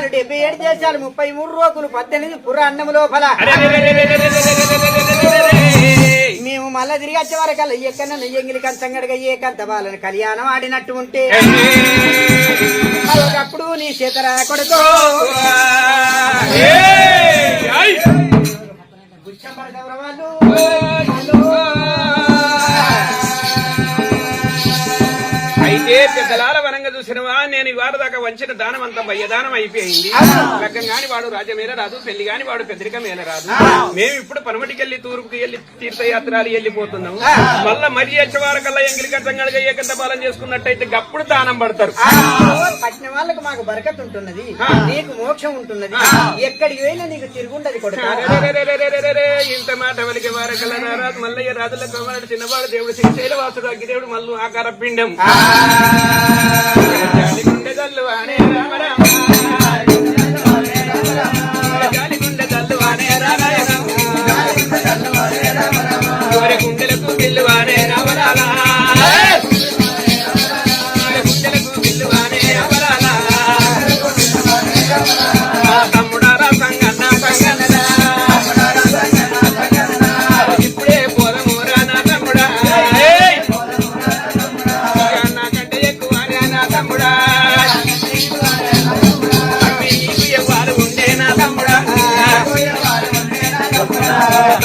దేశాలు డెబ్బై ఏడు దేశాలు ముప్పై మూడు రోజులు పద్దెనిమిది పుర అన్నము లోపల. మేము మళ్ళా తిరిగి వచ్చే వరకల్లా ఎక్కడన్నా నెయ్యంగిలి కంచంగడగా ఏ కంత బాలని కళ్యాణం ఆడినట్టు ఉంటే. ఒకప్పుడు నీ చేతరా కొడుకో. వాళ్ళు ఏ పెద్దలాల వరంగా చూసినవా? నేను ఇవాళ దాకా వంచిన దానం అంత భయదానం అయిపోయింది. లగ్గం కాని వాడు రాజమేర రాదు పెళ్ళి గాని వాడు పెద్దరిక మేల రాదు. మేము ఇప్పుడు పనమటికి వెళ్ళి తూర్పుకి వెళ్ళి తీర్థయాత్రలు వెళ్ళిపోతున్నాము మళ్ళా మరి వచ్చేవారు కల్లా ఎంగిలి కట్టంగా ఏకంత బాలం చేసుకున్నట్టయితే గప్పుడు దానం పడతారు. పట్టిన వాళ్ళకు మాకు బరకత్ ఉంటున్నది నీకు మోక్షం ఉంటున్నది. ఎక్కడికి వెళ్ళినా నీకు తిరుగుండదు ఇంత మాట వలికి వారకల్లా రాదు మల్లయ్య రాజుల చిన్నవాడు దేవుడు శ్రీశైలవాసుడు అగ్గిదేవుడు మళ్ళీ ఆకార పిండం. గుండె తల్లు అనే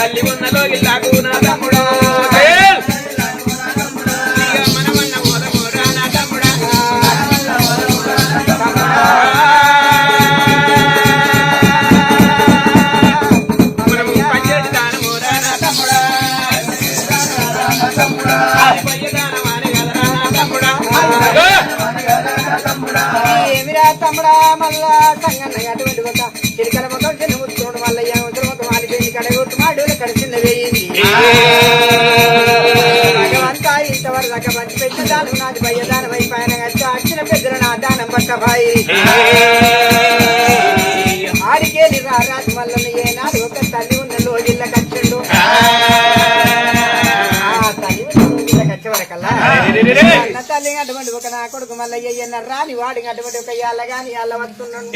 ಅಲ್ಲಿ ಒಂದು ఆడికేలి రారాజు మల్లన్న ఏనాడు ఒక తల్లి ఉన్న లోజిల్ల కచ్చిండు. తల్లి ఉన్న లోజిల్ల కచ్చే తల్లి అటువంటి ఒక నా కొడుకు మల్లయ్య అయ్యన్న రాని వాడికి అటువంటి ఒక యాళ్ళ గాని యాళ్ళ వస్తున్నాడు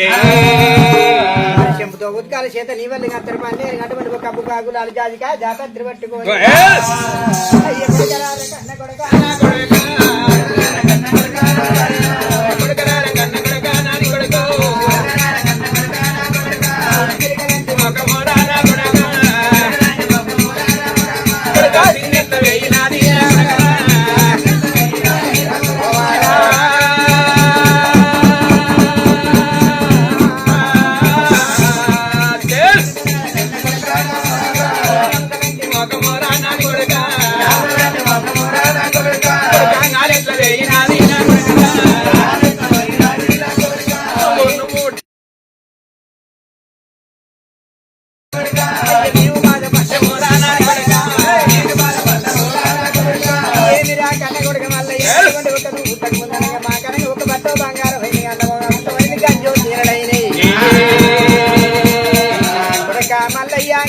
చెంపుతో ఉత్కాల చేత నీ వల్ల అత్తరు పని అటువంటి ఒక కబ్బు కాగులు అలజాజిగా జాతర పట్టుకోవాలి అయ్య కొడుకరాల కన్న కొడుక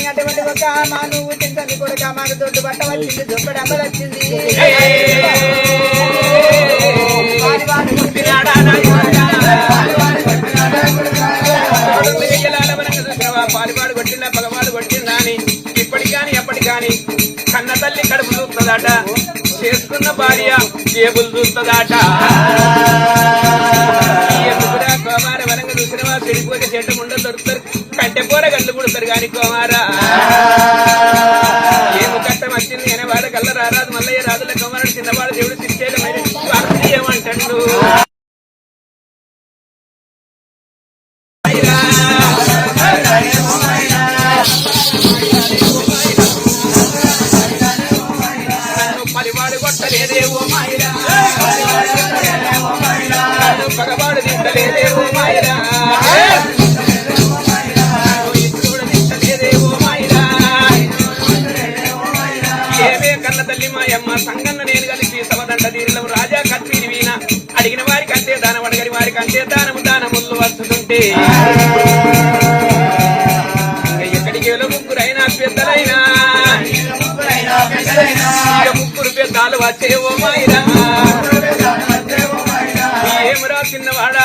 అటువంటి ఒక మా నువ్వు తింటుంది కొడుక మాకు దొడ్డు బట్ట వచ్చింది దొడ్డు డబ్బలు వచ్చింది. పాడిపాడు కొట్టిందా పగవాడు కొట్టిందా అని. ఇప్పటికాని ఎప్పటికాని కన్న తల్లి కడుపు చూస్తుందట. చేసుకున్న భార్య జేబులు చూస్తుందాట ఎందుకురా కోమార వరంగ చూసిన వారు చెడిపోతే చెడ్డ ముండ దొరుకుతారు. కంటే పోర గల్లు పుడతారు కాని కోమారా. ఏమి కట్టం వచ్చింది అనేవాడు కళ్ళ రారాదు. మల్లయ్య రాదుల కోమారుడు చిన్నవాడు దేవుడు శిక్షేయమైన కంటే దానము దానములు వస్తుంటే ఎక్కడికి ముగ్గురైనా పెద్దలైనా. ముగ్గురు పెద్దాలు వచ్చేవో మాయిరా ఏ ఏమరా చిన్నవాడ?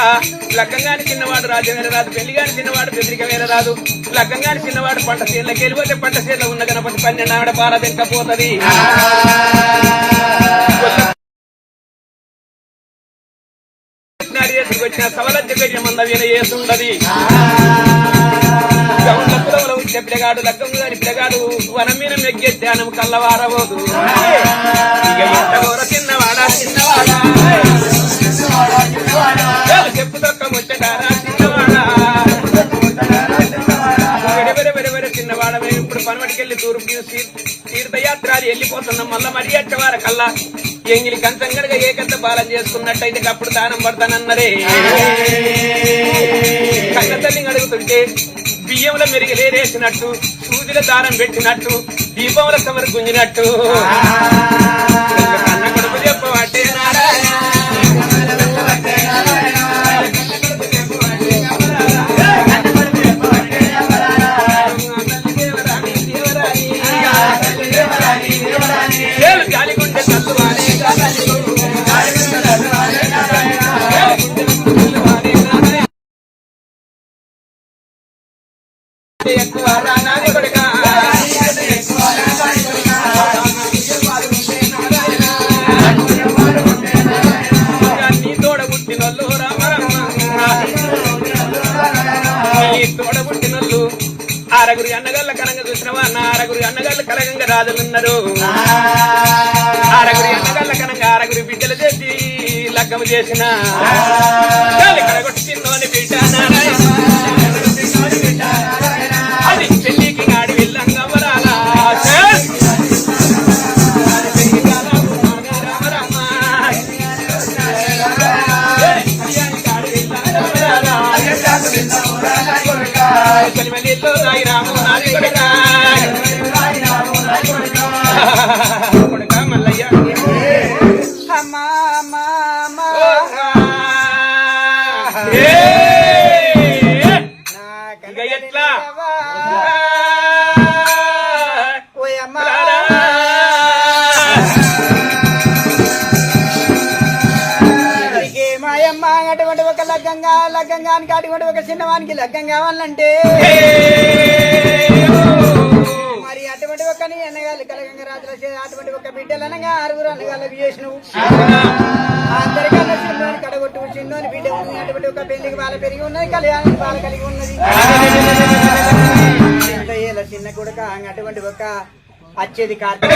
లగ్గంగాని చిన్నవాడు రాజవేల రాదు పెళ్ళిగాని చిన్నవాడు పెద్దరిక వేల రాదు లక్కంగాని చిన్నవాడు పంట చేనులకు వెళ్ళిపోతే పంట చేనులో ఉన్న గణపతి పన్నెండు ఆవిడ పాల దెంకపోతుంది వచ్చిన సవలజ్జ గజమంద విన ఏసుండది గౌండ్ల కులముల ఉంటే పిల్లగాడు లగ్గం గాని పిల్లగాడు వనం మెగ్గే ధ్యానం కల్లవారబోదు. ఇక ఇంత ఘోర చిన్నవాడా చిన్నవాడా చాలు చెప్పు తొక్క ముచ్చటారా చిన్నవాడా వెడ పనవటికెళ్ళి తూర్పు తీర్థయాత్రాలు వెళ్ళిపోతున్నాం మళ్ళా మరి అట్టవార కల్లా ఎంగిలి కంచంగడగా ఏకంత బాలం చేసుకున్నట్టయితే అప్పుడు దానం పడతానన్నరే. కన్న తల్లిని అడుగుతుంటే బియ్యంలో మెరిగలేరేసినట్టు సూదిలో దారం పెట్టినట్టు దీపంలో సమరు గుంజినట్టు. కన్న కొడుకు చెప్పవాటే లగ్గంగానికి కూడా ఒక చిన్నవానికి లగ్గం కావాలంటే. మరి అటువంటి ఒక నీ అన్నగాళ్ళు కలగంగా రాజుల అటువంటి ఒక బిడ్డలు అనగా ఆరుగురు అన్నగాళ్ళకి చేసినవు. అందరికన్నా చిన్నోని కడగొట్టు చిన్నోని బిడ్డ ఉంది. అటువంటి ఒక పెళ్ళికి బాల పెరిగి ఉన్నది కళ్యాణానికి బాల కలిగి ఉన్నది. ఎంత ఏళ్ళ చిన్న కొడుక అటువంటి ఒక అచ్చేది కార్తీక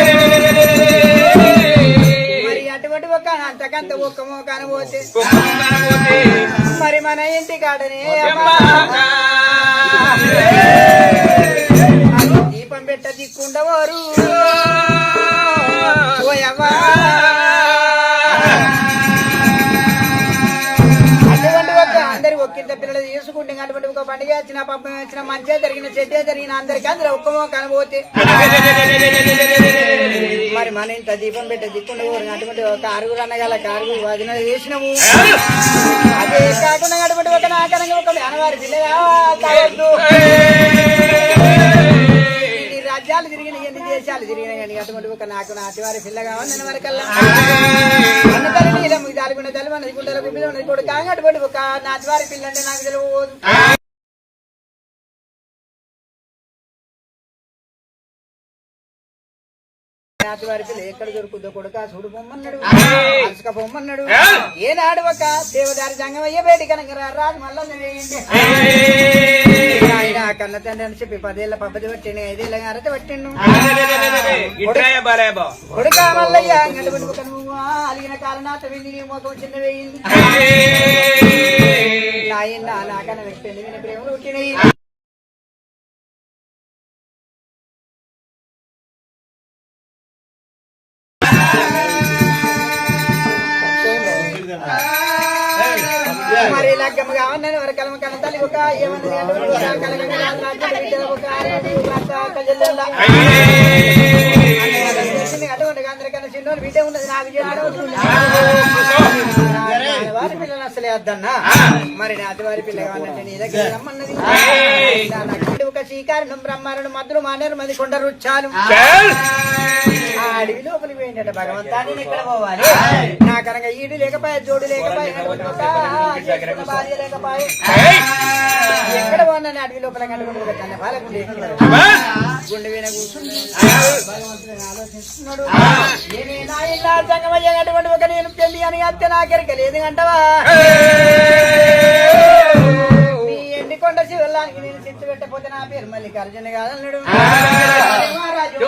అటువంటి ఒక అంతకంత ఒక్క మోకాన పోతే. మరి మన ఇంటి కాడనే దీపం పెట్ట దిక్కుండవారు. ఓయవ్వా. అటువంటి ఒక అందరి ఒక్కింత పిల్లలు పండుగ వచ్చిన పబ్బం వచ్చిన మంచిగా జరిగిన చెడ్డే జరిగిన అందరికి అందరూ ఒక్క మోకాన మరి మన ఇంత దీపం పెట్టే దిక్కుండవారు అటువంటి ఒక ఆరుగురు అన్నగల ఆరుగురు వదిన చేసినాము. అదే కాకుండా అటువంటి ఒక నాకనంగా ఒక అనవారి పిల్ల రాజ్యాలు తిరిగిన ఎన్ని దేశాలు తిరిగిన కానీ అటువంటి ఒక నాకు నాటివారి పిల్ల కావాలి వరకల్లా అన్న తల్లి మీద మీకు దాలుకున్న తల్లి మనది గుండెల అటువంటి ఒక నాటివారి పిల్ల అంటే నాకు తెలియదు. నాటివారి పిల్ల ఎక్కడ దొరుకుద్దో కొడుక చూడు బొమ్మన్నాడు. అసుక బొమ్మన్నాడు. ఏనాడు ఒక దేవదారి జంగమయ్య బయటి కనుక రాజు మళ్ళీ వేయండి. ఆయన కన్న తండ్రి అని చెప్పి పదేళ్ళ పబ్బది పట్టిండు ఐదేళ్ళ అరత పట్టిండు. కొడుక మల్లయ్య నువ్వు అలిగిన కాలనాథ వింది నీ మొఖం చిన్న వేయింది. నాయన నాకన్న వ్యక్తి ప్రేమలు పుట్టినయి మరి లగ్గమ్మ కావన్నాను కలమ కన్న ఒక ఏమన్నది అందరికన్నా చిన్నోడు బిడ్డ ఉన్నది నాకు వారి పిల్లలు అసలే వద్దన్నా. మరి నాటి వారి పిల్ల కావాలంటే నీ దగ్గర రమ్మన్నది ఒక శ్రీకారణం బ్రహ్మారణం మధురు మానేరు మంది కొండ రుచ్చాలు ఆ అడవి లోపలికి పోయిందట భగవంతా నేను ఎక్కడ పోవాలి. నా కనుక ఈడు లేకపోయా జోడు లేకపోయా భార్య లేకపోయా. ఎక్కడ పోనని అడవి లోపల కనుకుంటు ఒక తన బాలకుండు ఎక్కినాడు. గుండె వీణ కూర్చుంది భగవంతుడు ఆలోచిస్తున్నాడు. సంగమయ్యేటువంటి ఒక నేను పెళ్ళి అని అత్తే నాకెరక లేదు అంటవా? నీ ఎండికొండ శివల్లానికి నేను చిత్తు పెట్టకపోతే నా పేరు మల్లికార్జున కాదన్నాడు రాజకుమారాజు.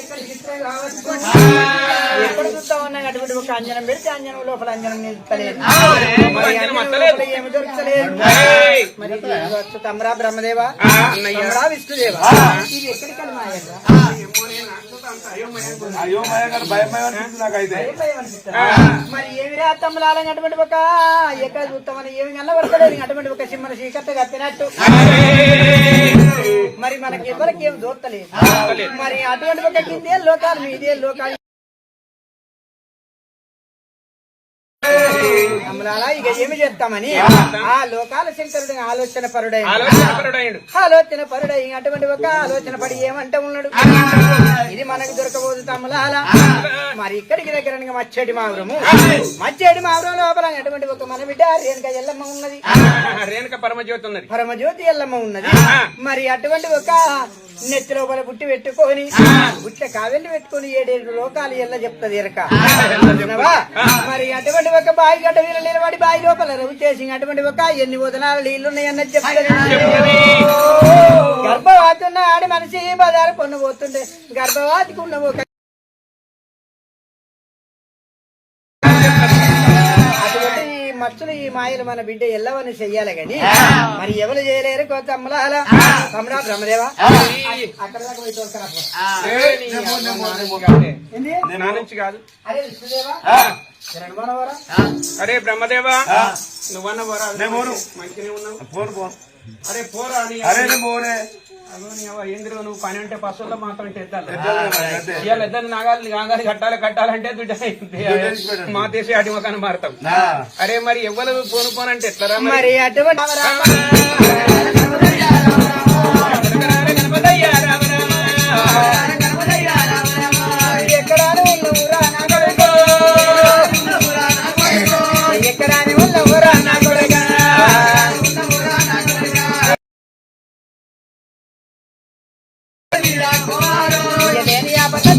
ఎక్కడి చిత్రం కావచ్చు. ఎక్కడ చూస్తా ఉన్నా అటువంటి ఒక అంజనం పెడితే అంజనం లోపల అంజనం ఏమి దొరకలేదు! మరి తమరా బ్రహ్మదేవ విష్ణుదేవ. ఇది ఎక్కడి కలమాయ అయోమయంగా భయమయం అనిపిస్తుంది నాకైతే. మరి ఏమి అటువంటి ఒక ఎక్కడ చూస్తామని ఏమి అటువంటి ఒక సింహన చీకట్టు కప్పినట్టు. మరి మనకి ఎవరికి ఏం దూరతలేదు మరి అటువంటి ఒక కిందే లోకాలు మీదే లోకాలు? కమలాలా ఇక ఏమి చేస్తామని? ఆ లోకాల శంకరుడు ఆలోచన పరుడై ఆలోచన పరుడై అటువంటి ఒక ఆలోచన పడి ఏమంటే ఉన్నాడు? ఇది మనకు దొరకబోదు తమలాల. మరి ఇక్కడికి దగ్గర మచ్చడి మావురము. మచ్చడి మావురం లోపల అటువంటి ఒక మన బిడ్డ రేణుక ఎల్లమ్మ ఉన్నది. రేణుక పరమజ్యోతి ఉన్నది. పరమజ్యోతి ఎల్లమ్మ ఉన్నది. మరి అటువంటి ఒక నెత్తి లోపల బుట్టి పెట్టుకొని బుట్ట కావెల్లి పెట్టుకొని ఏడేడు లోకాలు ఎల్ల చెప్తది ఎరక? మరి అటువంటి ఒక బావి గడ్డ వీళ్ళ నిలబడి బావి లోపల రవి చేసి అటువంటి ఒక ఎన్ని వదనాల నీళ్ళున్నాయన్నది చెప్తది గర్భవతి ఉన్న ఆడి మనిషి బజారు పొన్ను పోతుండే గర్భవతికి ఉన్న ఒక మచ్చులు ఈ మాయలు మన బిడ్డ ఎల్లవని చెయ్యాలి గాని మరి ఎవరు చేయలేరు కొత్త అమ్మలాల కమలా బ్రహ్మదేవ? అక్కడ దాకా పోయి అరే విష్ణుదేవా? బ్రహ్మదేవా. నువ్వన్న పోరా. మంచిగా ఉన్నావు. ఫోన్ ఫోన్ అరే పోరా అరే నేను పోనే ఏందిరో నువ్వు అంటే పశువుల్లో మాత్రం. ఇవాళ ఇద్దరు నాగాలి నాగాలి కట్టాలి కట్టాలంటే దుడ్డ మా దేశం అడి మొక్కను మారుతాం. అరే మరి ఎవ్వరు పోను పోనంటే ఎట్లరా మరి మరి అటువంటి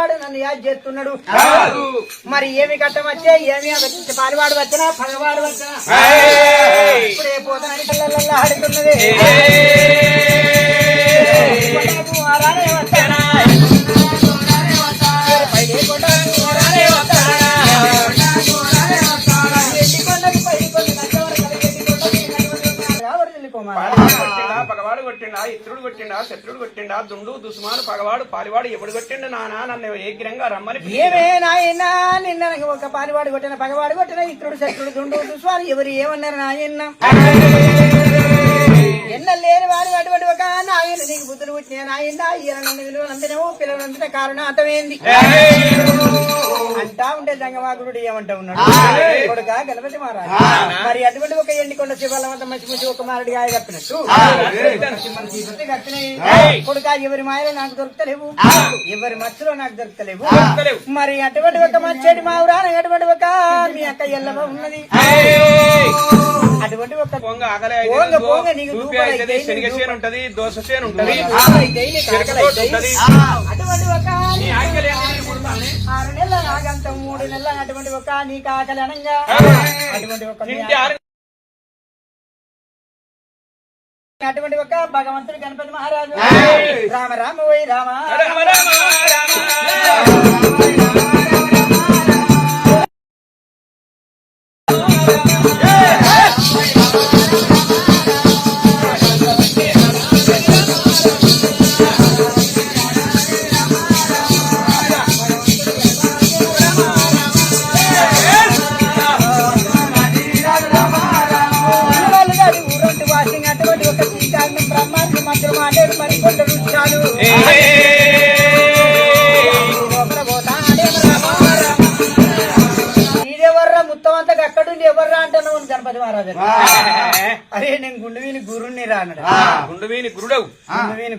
నాతాని శంకరుడు అటువంటి ఒక ఎన్నె లేని వాడు నన్ను అది చేస్తున్నాడు. మరి ఏమి కట్టం వచ్చే ఏమి పాలువాడు వచ్చినా పగవాడు వచ్చినా. ఇప్పుడే పోతానని ఆడుతున్నది. పగవాడు కొట్టిండా ఇతరుడు కొట్టిండా శత్రుడు కొట్టిండా దుండు దుస్మాను పగవాడు పాలివాడు ఎప్పుడు కొట్టిండు నానా? నన్ను ఏగ్రంగా రమ్మని. ఏమే నాయనా నిన్న ఒక పాలివాడు కొట్టిన పగవాడు కొట్టిన ఇతరుడు శత్రుడు దుండు దుస్వాలు ఎవరు ఏమన్నారు నాయన్న? ఎన్న లేని వారు అటువంటి ఒక నాయన నీకు బుద్ధులు పుట్టిన నాయన ఈయన నన్ను విలువలంతనేమో పిల్లలంతనే కారణార్థమైంది అంటా ఉంటే జంగమాగుడు ఏమంటా ఉన్నాడు? కొడుక గణపతి మహారాజు. మరి అటువంటి ఒక ఎండికొండ శివాలవంత మంచి మంచి ఒక మారడి గాయ కప్పినట్టు. కొడుక ఎవరి మాయలో నాకు దొరుకుతలేవు. ఎవరి మచ్చలో నాకు దొరుకుతలేవు. దొరుకుతలేవు. మరి అటువంటి ఒక మచ్చడి మావురాన అటువంటి ఒక మీ అక్క ఎల్లవ ఉన్నది. అటువంటి ఒక పొంగ పోంగ, నీకు శనగ చేను ఉంటది చేను ఉంటది. అటువంటి ఒక? ఆరు నెలల నాగంతం మూడు నెలల అటువంటి ఒక నీకు ఆకలి అనంగా. ఒక అటువంటి ఒక భగవంతుడు గణపతి మహారాజు. రామ రామ ఓయ్ రామ రామ రామ రామ.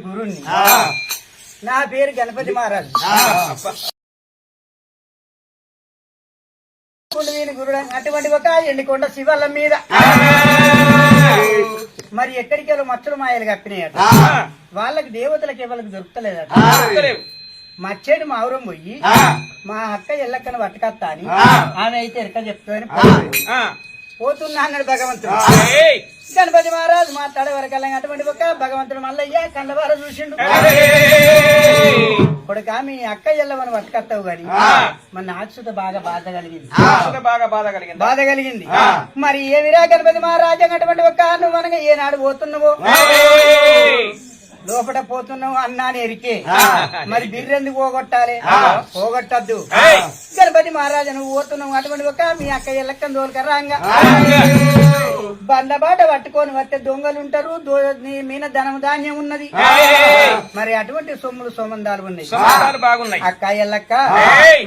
గురుణ్ణి. నా పేరు గణపతి మహారాజు. గురుడు అని అటువంటి ఒక ఎండికొండ శివల మీద. మరి ఎక్కడికి వెళ్ళి మచ్చలు మాయలు కప్పినాయట? వాళ్ళకి దేవతలకి ఎవరికి దొరుకుతలేదట. మచ్చేడు మా ఊరం పోయి మా అక్క ఎల్లక్కన పట్టుకత్తా అని ఆమె అయితే ఎరక చెప్తాని ఆ. పోతున్నా అన్నాడు భగవంతుడు. గణపతి మహారాజు మాట్లాడే వరకల్లా అటువంటి ఒక భగవంతుడు మల్లయ్య కండవార చూసిండు. ఏయ్. కొడుక మీ అక్క ఎల్లవని పట్టుకత్తావు గాని మన నాచుత బాగా బాధ కలిగింది. బాగా బాధ కలిగింది? బాధ కలిగింది. మరి ఏమిరా గణపతి మహారాజు అటువంటి ఒక నువ్వు అనగా ఏనాడు పోతున్నావు? లోపల పోతున్నావు అన్నాని ఎరికే. మరి బిర్రెందుకు పోగొట్టాలి? పోగొట్టద్దు. గణపతి మహారాజు నువ్వు పోతున్నావు అటువంటి ఒక మీ అక్క ఎల్లక్కని దోలకరాంగా బండబాట పట్టుకొని వస్తే దొంగలు ఉంటారు మీద ధనం ధాన్యం ఉన్నది. మరి అటువంటి సొమ్ములు సోమందాలు ఉన్నాయి. అక్క ఎల్లక్క.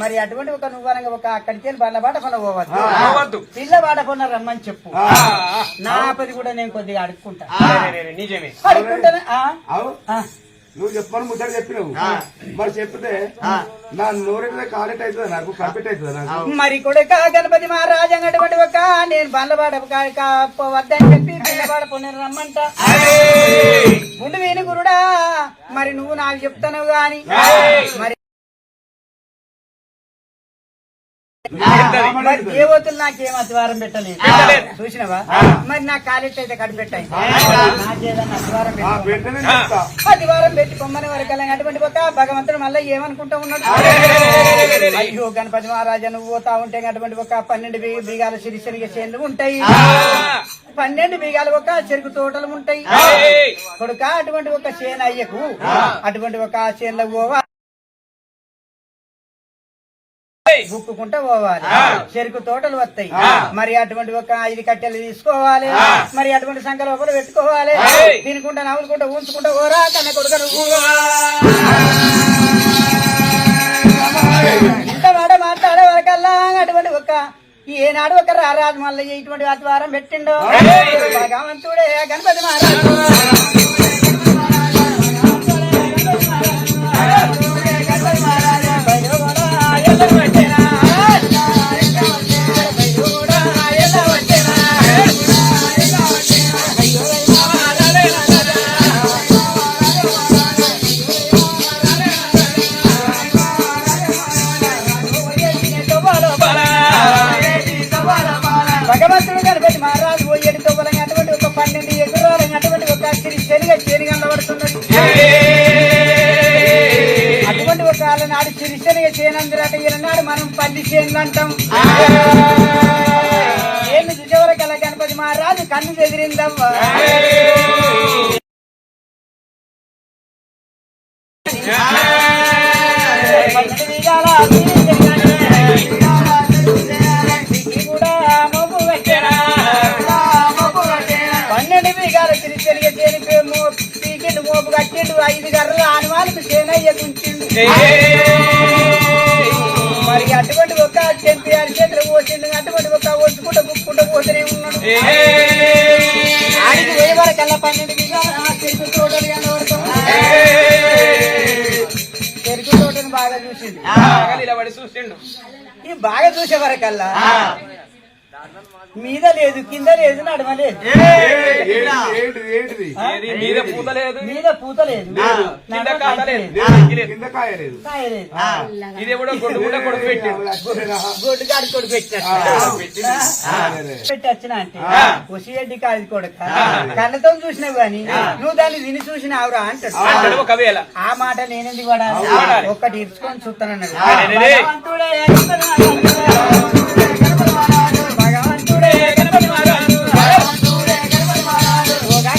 మరి అటువంటి ఒక నువ్వు అనగా ఒక అక్కడికి వెళ్ళి బండబాట కొన పోవద్దు. పిల్లబాట కొన రమ్మని చెప్పు. నా పది కూడా నేను కొద్దిగా అడుక్కుంటా. అడుక్కుంటానే నువ్వు చెప్పమని ముచ్చట చెప్పినావు. మరి చెప్తే నా నోరెట్లా కాలెట్ అవుతుంది నాకు? కంపెట్ అవుతుంది నాకు? మరి కొడుక గణపతి మహారాజు అటువంటి ఒక నేను బండబాట వద్దని చెప్పి పిల్లబాట పొన్న రమ్మంట. ముందు వేణు గురుడా మరి నువ్వు నాకు చెప్తాను గాని. మరి దేవతలు నాకేం అతివారం పెట్టలేదు? పెట్టలేదు. చూసినవా? మరి నా కాలెట్ అయితే కడిపెట్టాయి అతివారం ఆ పెట్టు పొమ్మని వరకు అటువంటి ఒక భగవంతుడు మళ్ళీ ఏమనుకుంటా ఉన్నాడు? అయ్యో గణపతి మహారాజా నువ్వు పోతా ఉంటే అటువంటి ఒక పన్నెండు బీగాల సిరిసరిగ చేనులు ఉంటాయి. పన్నెండు బీగాలు ఒక చెరుకు తోటలు ఉంటాయి. కొడుక అటువంటి ఒక చేను అయ్యకు. అటువంటి ఒక చేనులో పోవా. బుక్కుకుంటా పోవాలి. చెరుకు తోటలు వస్తాయి. మరి అటువంటి ఒక ఐదు కట్టెలు తీసుకోవాలి. మరి అటువంటి సంఖ్య లోపల పెట్టుకోవాలి. తినుకుంటా నవ్వులుకుంటా ఉంచుకుంటా ఓరా కన్న కొడుక ఇంత మాట మాట్లాడే వరకల్లా అటువంటి ఒక ఏనాడు ఒక రారాజు మళ్ళీ ఇటువంటి అద్వారం పెట్టిండు. భగవంతుడే గణపతి మహారాజు. భగవంతుడు గణపతి మహారాజు పోయేడు తొవ్వలం అటువంటి ఒక పన్నెండు ఎకరాలు అటువంటి ఒక సిరి శనిగా శని కనబడుతున్నది అటువంటి ఒక నాడు సిరి శనిగా చేనందురట ఈనాడు మనం పల్లి చేనులు అంటాం. ఏమి చూసేవరకల్లా గణపతి మహారాజు కన్ను ఎదిరిందమ్మా ఆడికి పోయే వరకల్లా పన్నెండు ఆ చెరుకు తోటలు కనబడుతుంది చెరుకు తోటను బాగా చూసిండు. నిలబడి చూసిండు ఈ బాగా చూసే వరకల్లా మీద లేదు కింద లేదు నడమ లేదు. ఏంటిది? ఏంటిది ఏది మీద పూత లేదు. మీద పూత లేదు. కింద నడమ కాత కంటి లేదు. లేదు. కింద కాయ లేదు. కాయ లేదు. ఇది కూడా కొడుకు కూడా కొడుకు పెట్టిండు గొడ్డు కాడి కొడు పెట్టినట్టు. పెట్టి వచ్చిన అంటే. కాడి కొడుక. కళ్ళతో చూసినావు గాని నువ్వు దాన్ని విని చూసినావురా అంటాడు. అంటాడు ఒకవేళ ఆ మాట నేనెందుకు పడాలి పడాలి. ఒక్కటి ఇరుచుకొని చూస్తానన్నాడు.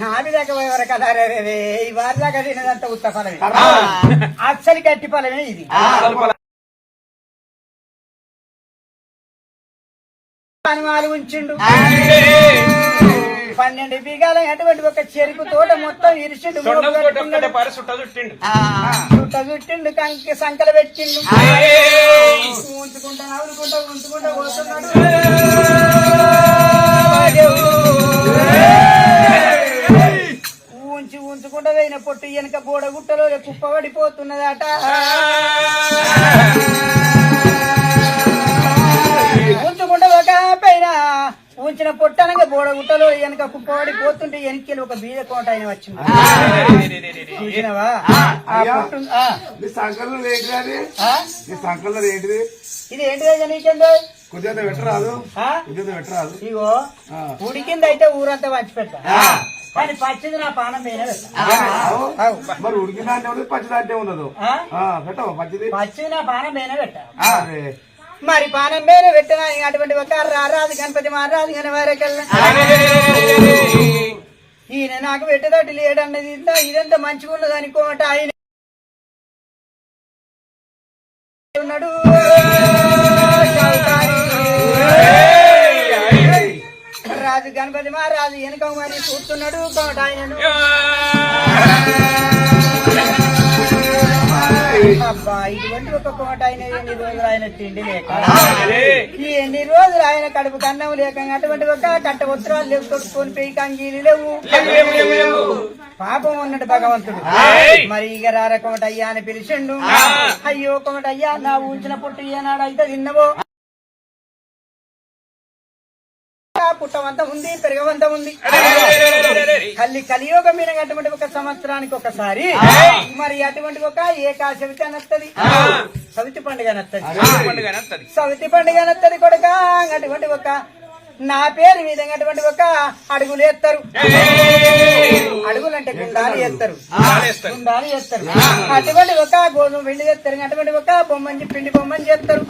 నాది దాకా పోయే వరకు అదా రే రే రే. ఈ వారి దాకా తినదంతా ఉత్త ఫలమే. అసలు గట్టి ఫలమే ఇది. హనుమాలు ఉంచిండు. పన్నెండు బీగాల అటువంటి ఒక చెరుకు తోట మొత్తం ఇరిచిండు చుట్ట చుట్టిండు. కంకి సంకల పెట్టిండు! ఉంచుకుంటా నవ్వుకుంటా ఉంచుకుంటా పోతున్నాడు. ఉంచుకుంటా పోయిన పొట్టు వెనక బోడ గుట్టలో కుప్ప పడిపోతున్నదట. ఉంచుకుంటా ఒక పైన ఉంచిన పొట్టనగా బోడ గుట్టలో వెనక కుప్ప పడిపోతుంటే వెనక్కి ఒక బీద కోట ఆయన వచ్చింది. చూసినావా? ఇది ఏంటిదో నీకేందో కొద్దిగా పెట్టరాదు. ఆ? కొద్దిగా పెట్టరాదు. ఇగో ఆ. ఉడికింది అయితే ఊరంతా పెడతా కానీ పచ్చిది నా పానం మీద ఆవు. మరి ఉడికిన ఉన్నది పచ్చి దాంటే ఉన్నదు? ఆ, పెట్టవు పచ్చిది? పచ్చిది నా పానం మీద పెట్ట. అరే. మరి పానం మీద పెట్టిన అటువంటి ఒక రారాదు గణపతి మహారాజు గని వారకల్లా ఈయన నాకు పెట్టేదట్టు లేడన్నది ఇదంతా మంచిగా ఉన్నది అనుకోమట ఆయన ఉన్నాడు. రాజు గణపతి మహారాజు వెనుక మరి కూర్చున్నాడు కోట ఆయనను అబ్బా ఇటువంటి ఒక కోట ఆయన ఎన్ని రోజులు ఆయన తిండి లేక? ఈ ఎన్ని రోజులు ఆయన కడుపు కన్నం లేక? అటువంటి ఒక కట్ట ఉత్తరాలు లేవు కొట్టుకొని పోయి కంగీలు లేవు. పాపం ఉన్నాడు భగవంతుడు! మరి ఇక రార కోమటయ్యా అని పిలిచిండు. అయ్యో కోమటయ్యా నా ఉంచిన పుట్టు ఏనాడు అయితే తిన్నవో? పుట్టమంతా ఉంది పెరగవంత ఉంది కల్లి కలియోగం మీద అటువంటి ఒక సంవత్సరానికి ఒకసారి మరి అటువంటి ఒక ఏకాశవితి అనత్తది. సవితి పండుగ అనత్తది. సవితి పండుగ అనత్తది కొడుక అటువంటి ఒక నా పేరు మీద అటువంటి ఒక అడుగులు ఎత్తారు. అడుగులు అంటే గుండాలు ఎత్తారు. గుండాలు ఎత్తారు. అటువంటి ఒక గోధుమ పిండి చేస్తారు అటువంటి ఒక బొమ్మని పిండి బొమ్మని చేస్తారు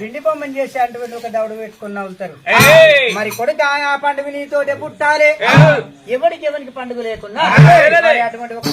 పిండి బొమ్మని చేసి అటువంటి ఒక దౌడు పెట్టుకుని నవ్వుతారు. మరి కొడుక ఆ పండుగ నీతోటే పుట్టాలి. ఎవరికి ఎవరికి పండుగ మరి అటువంటి ఒక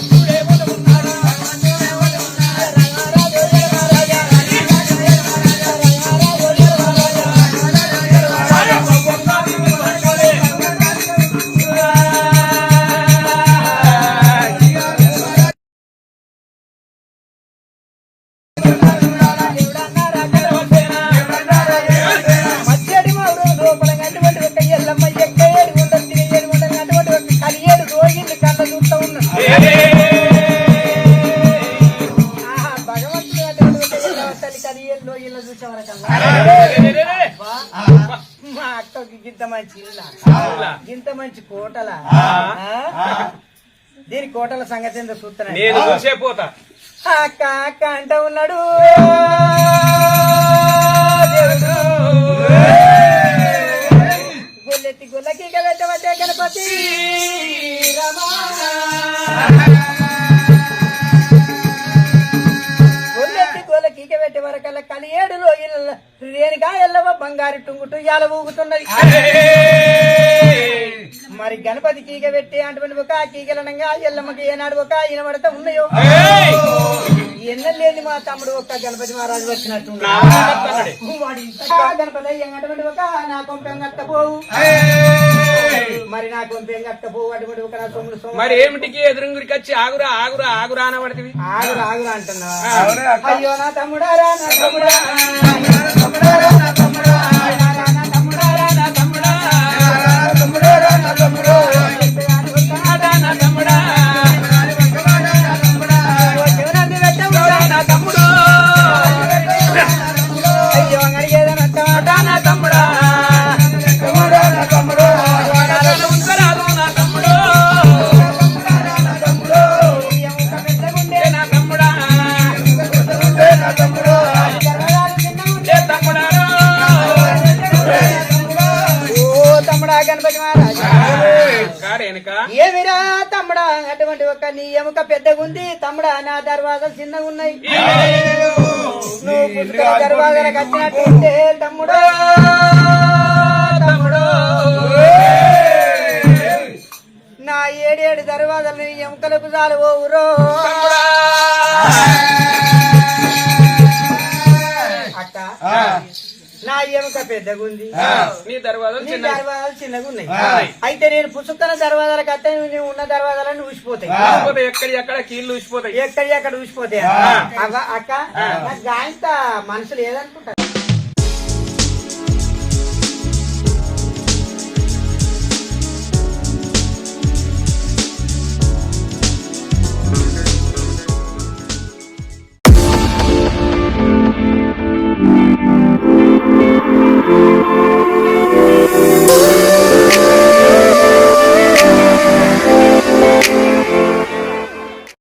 మంచి ఇల్లా? అవునా? ఇంత మంచి కోటలా? దీని కోటల సంగతి ఏందో చూస్తాను నేను? చూసే పోతా. అక్క అక్క అంట ఉన్నాడు. గొల్లెత్తి గొల్లకి గణపతి. రమా. వరకల్లా కలి ఏడు రోజుల రేణిగా ఎల్లవ బంగారు టుంగుటు ఇయాల ఊగుతున్నది. మరి గణపతి కీగ పెట్టి అటువంటి ఒక కీగలనంగా ఎల్లమ్మకి ఏనాడు ఒక ఈయన పడతా ఉన్నాయో ఎన్నలేని మా తమ్ముడు ఒక్క గణపతి మహారాజు వచ్చినట్టు. వాడి ఇంత గణపతి అయ్యంగటువంటి ఒక నా కొంపెం కట్టపోవు మరి నా కొంపెం ఒక సొమ్ము. మరి ఏమిటికి ఎదురుంగుడికి వచ్చి ఆగురా ఆగురా ఆగురా అనబడితివి ఆగురు ఆగురు అంటున్నా. అయ్యో నా తమ్ముడారా నా తమ్ముడా తమ్ముడారా నా తమ్ముడా పెద్దగుంది తమ్ముడా నా దర్వాజా చిన్నగా ఉన్నాయి. నువ్వు పుట్టుక దర్వాజాలకు వచ్చినట్టుంటే తమ్ముడు తమ్ముడు. నా ఏడేడు దర్వాజాలు ఎముకలకు చాలు ఓ ఊరో ఎముక పెద్దగుంది? నీ దర్వాజా నీ చిన్న దర్వాజాలు చిన్నగా ఉన్నాయి. అయితే నేను పుసుక్కన దర్వాజాలకు వస్తే నువ్వు ఉన్న దర్వాజాలను ఊసిపోతాయి. ఎక్కడి ఎక్కడ కీళ్ళు ఊసిపోతాయి. ఎక్కడి ఎక్కడ ఊసిపోతాయి. అక్క నాకు గాయంత మనుషులు ఏదనుకుంటారు?